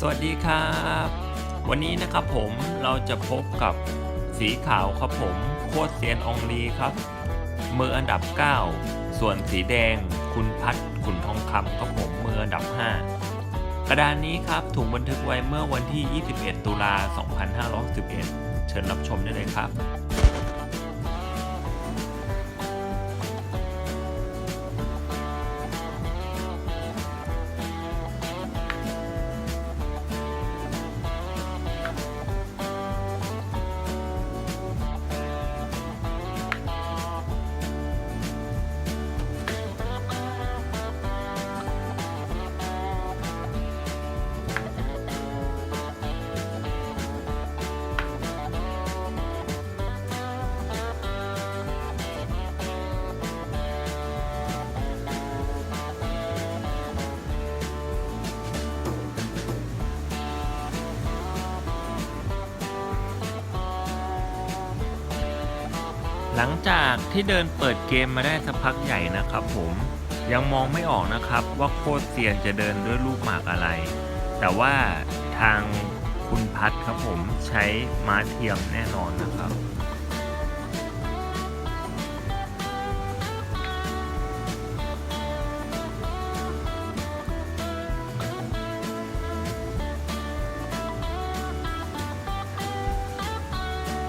สวัสดีครับ วันนี้นะครับผมเราจะพบกับสีขาวครับผมโคตรเซียนองลีครับมืออันดับ 9 ส่วนสีแดง คุณพัดขุนทองคำครับผมมืออันดับ 5 กระดานนี้ครับถูกบันทึกไว้เมื่อวันที่ 21 ตุลา 2511 เชิญรับชมได้เลยครับ หลังจากที่เดินเปิดเกมมาได้สักพักใหญ่นะครับผมยังมองไม่ออกนะครับว่าโคตรเซียนจะเดินด้วยลูกหมากอะไร แต่ว่าทางคุณพัดครับผมใช้ม้าเทียมแน่นอนนะครับ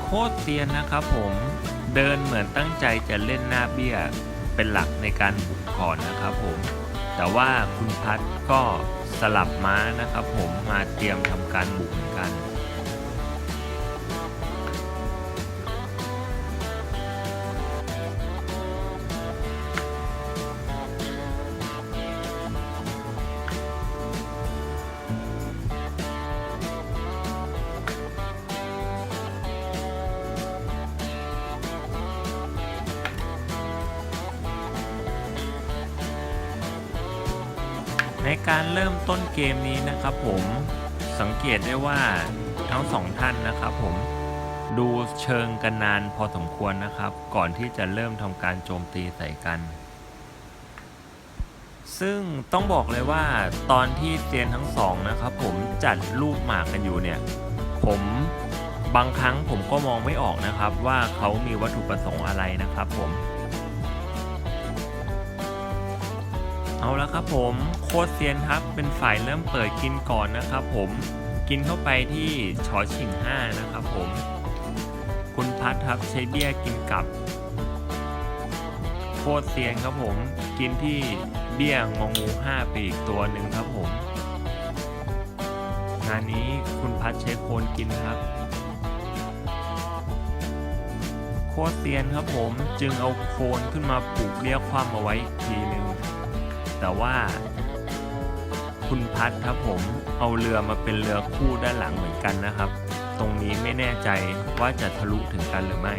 โคตรเซียนนะครับผม เดินเหมือนตั้งใจจะเล่นหน้าเบี้ยเป็นหลักในการบุกก่อนนะครับผม แต่ว่าคุณพัดก็สลับม้านะครับผมมาเตรียมทำการบุกเหมือนกัน ในการเริ่มต้นเกมนี้นะครับผมสังเกตได้ว่าทั้งสองท่านนะครับผมดูเชิงกันนานพอสมควรนะครับ ก่อนที่จะเริ่มทำการโจมตีใส่กัน ซึ่งต้องบอกเลยว่าตอนที่เซียนทั้งสองนะครับผมจัดลูกหมากกันอยู่เนี่ยผมบางครั้งผมก็มองไม่ออกนะครับว่าเขามีวัตถุประสงค์อะไรนะครับผม เอาละครับผมโคตรเซียนครับเป็นฝ่ายเริ่มเปิดกินก่อนนะครับผมกินเข้าไปที่ชอชิง5นะครับผม คุณพัทครับใช้เบี้ยกินกับ โคตรเซียนครับผม กินที่เบี้ยงองู5ไปอีกตัวหนึ่งครับผม งานนี้คุณพัทใช้โคนกินครับ โคตรเซียนครับผมจึงเอาโคนขึ้นมาปลูกเรียกความเอาไว้อีกทีหนึ่ง แต่ว่า คุณพัดครับผมเอาเรือมาเป็นเรือคู่ด้านหลังเหมือนกันนะครับ ตรงนี้ไม่แน่ใจว่าจะทะลุถึงกันหรือไม่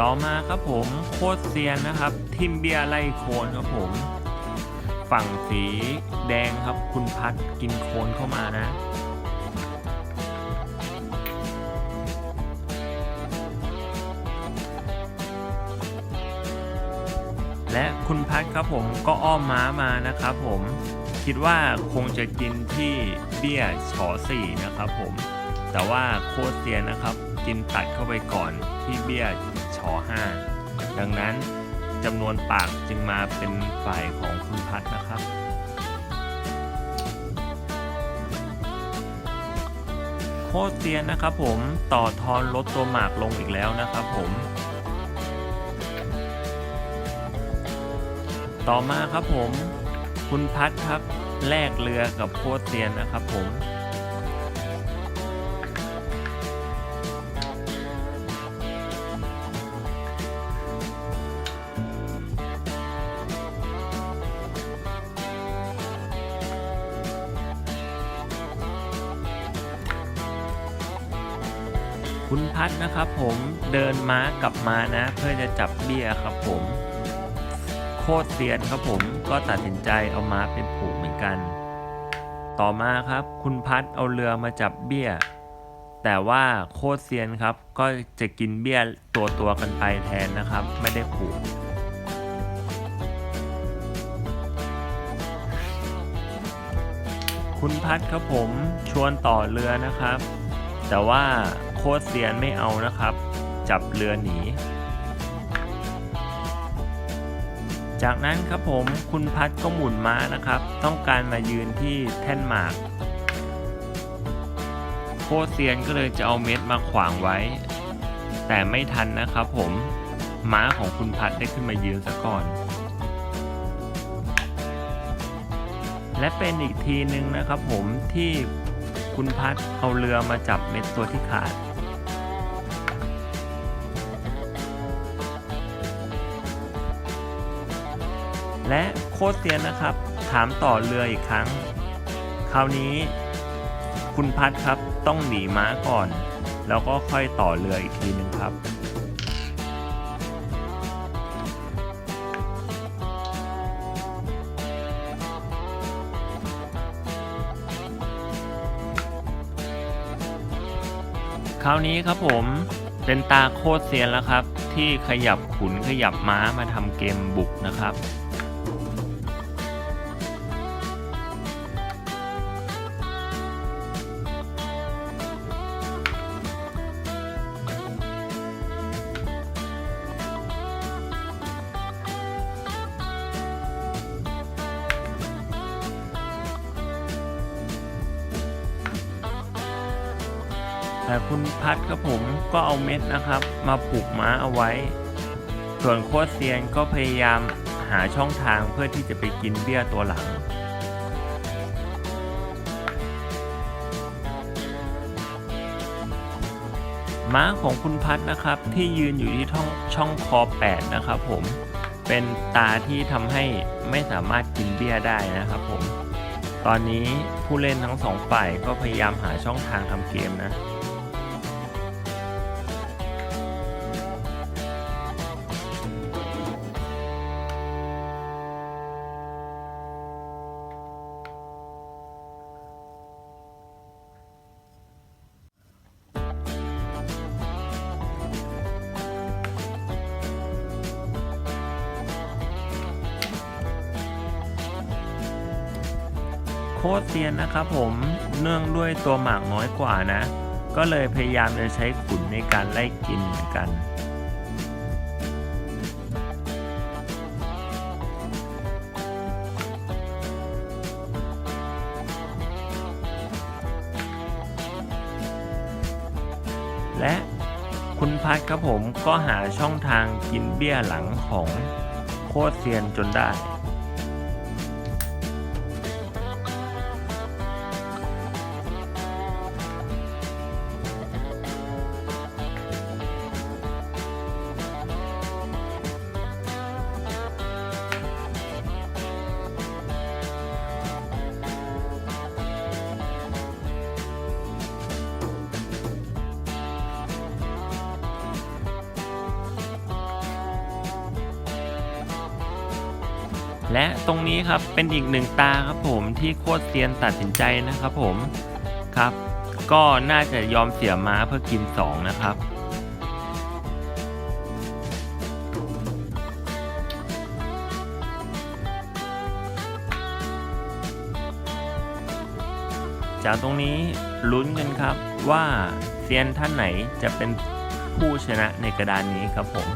ต่อมาครับผมโคตรเซียนนะครับ ทิมเบียไล่โคนครับผม ฝั่งสีแดงครับคุณพัดกินโคนเข้ามานะ และคุณพัดครับผมก็อ้อมม้ามานะครับผมคิดว่าคงจะกินที่เบี้ยฉอสี่นะครับผม แต่ว่าโคตรเซียนนะครับ กินตัดเข้าไปก่อนที่เบี้ยฉอห้าดังนั้นจำนวนปากจึงมาเป็นฝ่ายของคุณพัดนะครับโคตรเซียนนะครับผมต่อทอนลดตัวหมากลงอีกแล้วนะครับผม ต่อมาครับผม คุณพัดครับแลกเรือกับโคตรเซียนนะครับผมคุณพัดนะครับผมเดินม้ากลับมานะ เพื่อจะจับเบี้ยครับผม คตรเซียนครับผมก็ตัดสินใจเอาม้าไปผูกเหมือนกัน ต่อมาครับ คุณพัดเอาเรือมาจับเบี้ย แต่ว่าโคตรเซียนครับ ก็จะกินเบี้ยตัวตัวกันไปแทนนะครับ ไม่ได้ผูกคุณพัดครับผมชวนต่อเรือนะครับ แต่ว่าโคตรเซียนไม่เอานะครับ จับเรือหนี จากนั้นครับผมคุณพัดก็หมุนม้านะครับ ต้องการมายืนที่แท่นหมาก โคเซียนก็เลยจะเอาเม็ดมาขวางไว้ แต่ไม่ทันนะครับผมม้าของคุณพัดได้ขึ้นมายืนซะก่อน และเป็นอีกทีหนึ่งนะครับผมที่คุณพัดเอาเรือมาจับเม็ดตัวที่ขาด และโคตรเซียนนะครับ ถามต่อเรืออีกครั้ง คราวนี้ คุณพัดครับต้องหนีม้าก่อน แล้วก็ค่อยต่อเรืออีกทีหนึ่งครับ คราวนี้ครับผมเป็นตาโคตรเซียนแล้วครับ ที่ขยับขุนขยับม้ามาทำเกมบุกนะครับ แต่คุณพัดครับผมก็เอาเม็ดนะครับ มาผูกม้าเอาไว้ ส่วนโคตรเซียนก็พยายามหาช่องทางเพื่อที่จะไปกินเบี้ยตัวหลัง ม้าของคุณพัดนะครับที่ยืนอยู่ที่ช่องช่องคอ 8 นะครับผมเป็นตาที่ทำให้ไม่สามารถกินเบี้ยได้นะครับผม ตอนนี้ผู้เล่นทั้งสองฝ่ายก็พยายามหาช่องทางทำเกมนะ ตรเซียนนะครับผมเนื่องด้วยตัวหมากน้อยกว่านะ ก็เลยพยายามจะใช้ขุนในการไล่กินเหมือนกันและคุณพัดครับผมก็หาช่องทางกินเบี้ยหลังของโคตรเซียนจนได้ และตรงนี้ครับเป็นอีกหนึ่งตาครับผมที่โคตรเซียนตัดสินใจนะครับผมครับ ก็น่าจะยอมเสียม้าเพื่อกิน 2 นะครับจากตรงนี้ลุ้นกันครับว่าเซียนท่านไหนจะเป็นผู้ชนะในกระดานนี้ครับผม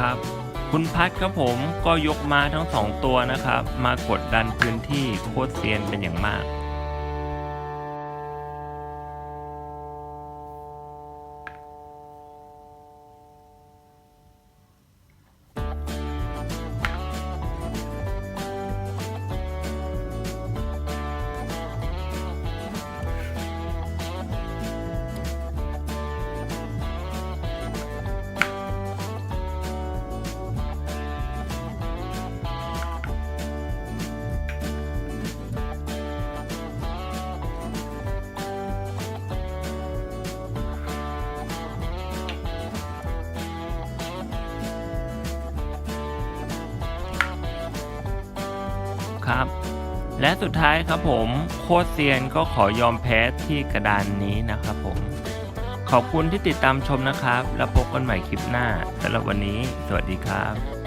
ครับ คุณพัดครับผมก็ยกมาทั้งสองตัวนะครับ มากดดันพื้นที่โคตรเซียนเป็นอย่างมาก ครับ และสุดท้ายครับผมโคตรเซียนก็ขอยอมแพ้ที่กระดานนี้นะครับผม ขอบคุณที่ติดตามชมนะครับ แล้วพบกันใหม่คลิปหน้าสำหรับวันนี้ สวัสดีครับ